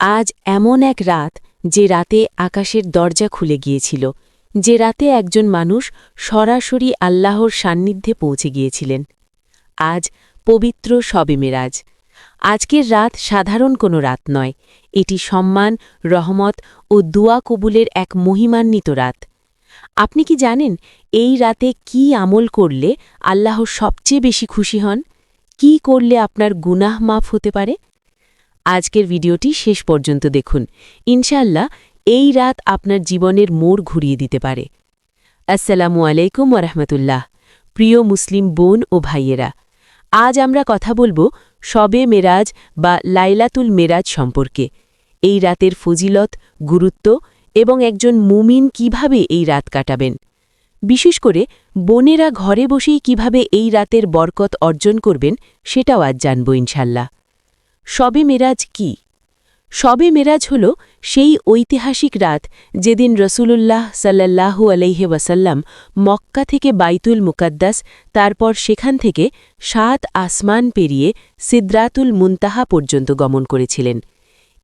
আজ এমন এক রাত যে রাতে আকাশের দরজা খুলে গিয়েছিল, যে রাতে একজন মানুষ সরাসরি আল্লাহর সান্নিধ্যে পৌঁছে গিয়েছিলেন। আজ পবিত্র শবে মেরাজ। আজকের রাত সাধারণ কোনো রাত নয়, এটি সম্মান, রহমত ও দুয়া কবুলের এক মহিমান্বিত রাত। আপনি কি জানেন এই রাতে কি আমল করলে আল্লাহ সবচেয়ে বেশি খুশি হন? কি করলে আপনার গুনাহ মাফ হতে পারে? আজকের ভিডিওটি শেষ পর্যন্ত দেখুন। ইনশাল্লাহ এই রাত আপনার জীবনের মোড় ঘুরিয়ে দিতে পারে। আসসালামু আলাইকুম ওরহমতুল্লাহ প্রিয় মুসলিম বোন ও ভাইয়েরা, আজ আমরা কথা বলব শবে মেরাজ বা লাইলাতুল মেরাজ সম্পর্কে। এই রাতের ফজিলত, গুরুত্ব এবং একজন মুমিন কীভাবে এই রাত কাটাবেন? বিশেষ করে বোনেরা ঘরে বসেই কীভাবে এই রাতের বরকত অর্জন করবেন সেটাও আজ জানব ইনশাল্লাহ শবে মেরাজ কি? সবে মেরাজ হল সেই ঐতিহাসিক রাত যেদিন রসুলুল্লাহ সাল্লাল্লাহু আলাইহে ওয়াসাল্লাম মক্কা থেকে বাইতুল মুকাদ্দাস, তারপর সেখান থেকে সাত আসমান পেরিয়ে সিদ্রাতুল মুনতাহা পর্যন্ত গমন করেছিলেন।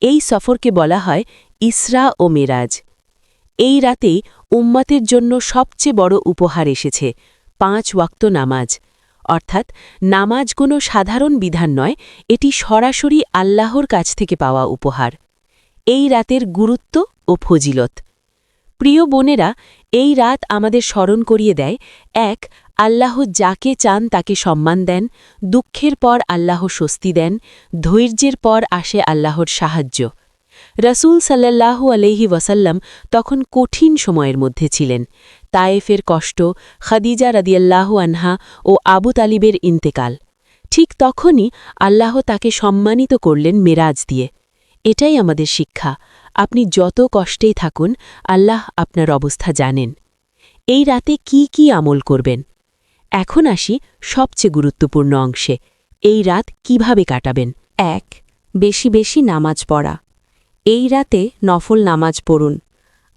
এই সফরকে বলা হয় ইসরা ও মেরাজ। এই রাতেই উম্মাতের জন্য সবচেয়ে বড় উপহার এসেছে, পাঁচ ওয়াক্ত নামাজ। অর্থাৎ নামাজ কোনো সাধারণ বিধান নয়, এটি সরাসরি আল্লাহর কাছ থেকে পাওয়া উপহার। এই রাতের গুরুত্ব ও ফজিলত। প্রিয় বোনেরা, এই রাত আমাদের স্মরণ করিয়ে দেয়, এক, আল্লাহ যাকে চান তাকে সম্মান দেন, দুঃখের পর আল্লাহ স্বস্তি দেন, ধৈর্যের পর আসে আল্লাহর সাহায্য। রসুল সাল্লাল্লাহু আলহি ওয়াসাল্লাম তখন কঠিন সময়ের মধ্যে ছিলেন। তায়েফের কষ্ট, খাদিজা রাদিয়াল্লাহু আনহা ও আবু তালিবের ইন্তেকাল। ঠিক তখনই আল্লাহ তাকে সম্মানিত করলেন মেরাজ দিয়ে। এটাই আমাদের শিক্ষা। আপনি যত কষ্টেই থাকুন, আল্লাহ আপনার অবস্থা জানেন। এই রাতে কি কি আমল করবেন? এখন আসি সবচেয়ে গুরুত্বপূর্ণ অংশে। এই রাত কীভাবে কাটাবেন? এক, বেশি বেশি নামাজ পড়া। এই রাতে নফল নামাজ পড়ুন।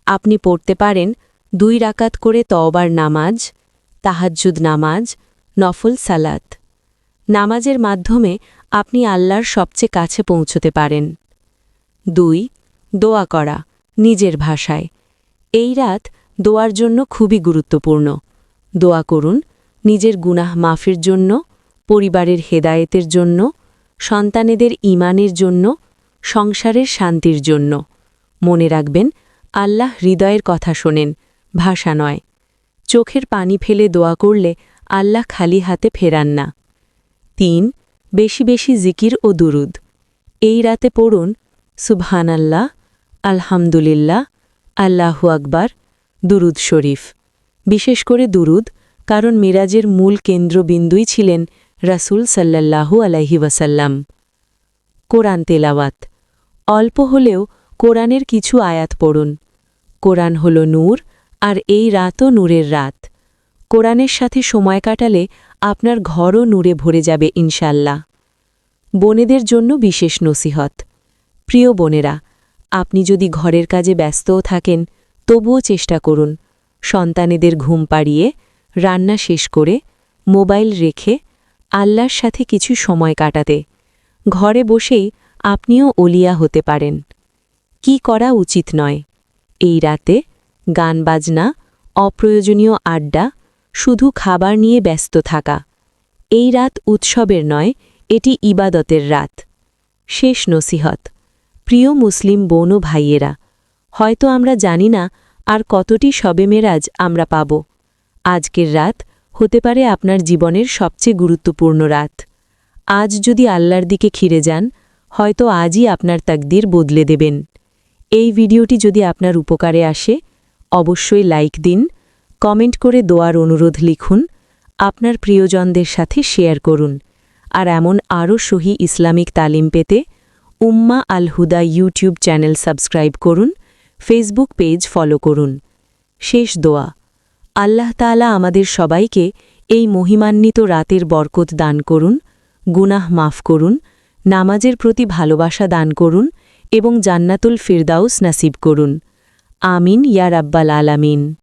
আপনি পড়তে পারেন দুই রাকাত করে তওবার নামাজ, তাহাজ্জুদ নামাজ, নফল সালাত। নামাজের মাধ্যমে আপনি আল্লাহর সবচেয়ে কাছে পৌঁছতে পারেন। দুই, দোয়া করা নিজের ভাষায়। এই রাত দোয়ার জন্য খুবই গুরুত্বপূর্ণ। দোয়া করুন নিজের গুনাহ মাফির জন্য, পরিবারের হেদায়েতের জন্য, সন্তানেদের ইমানের জন্য সংসারের শান্তির জন্য। মনে রাখবেন, আল্লাহ হৃদয়ের কথা শোনেন, ভাষা নয়। চোখের পানি ফেলে দোয়া করলে আল্লাহ খালি হাতে ফেরান না। তিন, বেশি বেশি জিকির ও দুরুদ। এই রাতে পড়ুন সুবহান আল্লাহ আলহামদুলিল্লাহ, আল্লাহু আকবার, দুরুদ শরীফ। বিশেষ করে দুরুদ, কারণ মিরাজের মূল কেন্দ্রবিন্দুই ছিলেন রাসুল সাল্লাল্লাহু আলাইহি ওয়াসাল্লাম। কোরআন তেলাওয়াত। অল্প হলেও কোরআনের কিছু আয়াত পড়ুন। কোরআন হল নূর, আর এই রাতও নূরের রাত। কোরআনের সাথে সময় কাটালে আপনার ঘরও নূরে ভরে যাবে ইনশাল্লাহ বোনেদের জন্য বিশেষ নসিহত। প্রিয় বোনেরা, আপনি যদি ঘরের কাজে ব্যস্তও থাকেন, তবুও চেষ্টা করুন। সন্তানেদের ঘুম পাড়িয়ে, রান্না শেষ করে, মোবাইল রেখে, আল্লাহর সাথে কিছু সময় কাটাতে। ঘরে বসেই আপনিও অলিয়া হতে পারেন। কি করা উচিত নয়। এই রাতে গান বাজনা, অপ্রয়োজনীয় আড্ডা, শুধু খাবার নিয়ে ব্যস্ত থাকা। এই রাত উৎসবের নয়, এটি ইবাদতের রাত। শেষ নসিহত। প্রিয় মুসলিম বোন ও ভাইয়েরা, হয়তো আমরা জানি না আর কতটি শবে মেরাজ আমরা পাব। আজকের রাত হতে পারে আপনার জীবনের সবচেয়ে গুরুত্বপূর্ণ রাত। আজ যদি আল্লাহর দিকে খিরে যান হয়তো আজই আপনার তাকদির বদলে দেবেন। এই ভিডিওটি যদি আপনার উপকারে আসে, অবশ্যই লাইক দিন, কমেন্ট করে দোয়ার অনুরোধ লিখুন, আপনার প্রিয়জনদের সাথে শেয়ার করুন। আর এমন আরও সহি ইসলামিক তালিম পেতে Umma Al Huda YouTube channel subscribe করুন, ফেসবুক পেজ ফলো করুন। শেষ দোয়া। আল্লাহ তালা আমাদের সবাইকে এই মহিমান্বিত রাতের বরকত দান করুন, গুনাহ মাফ করুন নামাজের প্রতি ভালোবাসা দান করুন এবং জান্নাতুল ফিরদাউস নাসিব করুন। আমিন ইয়া রাব্বাল আলামিন।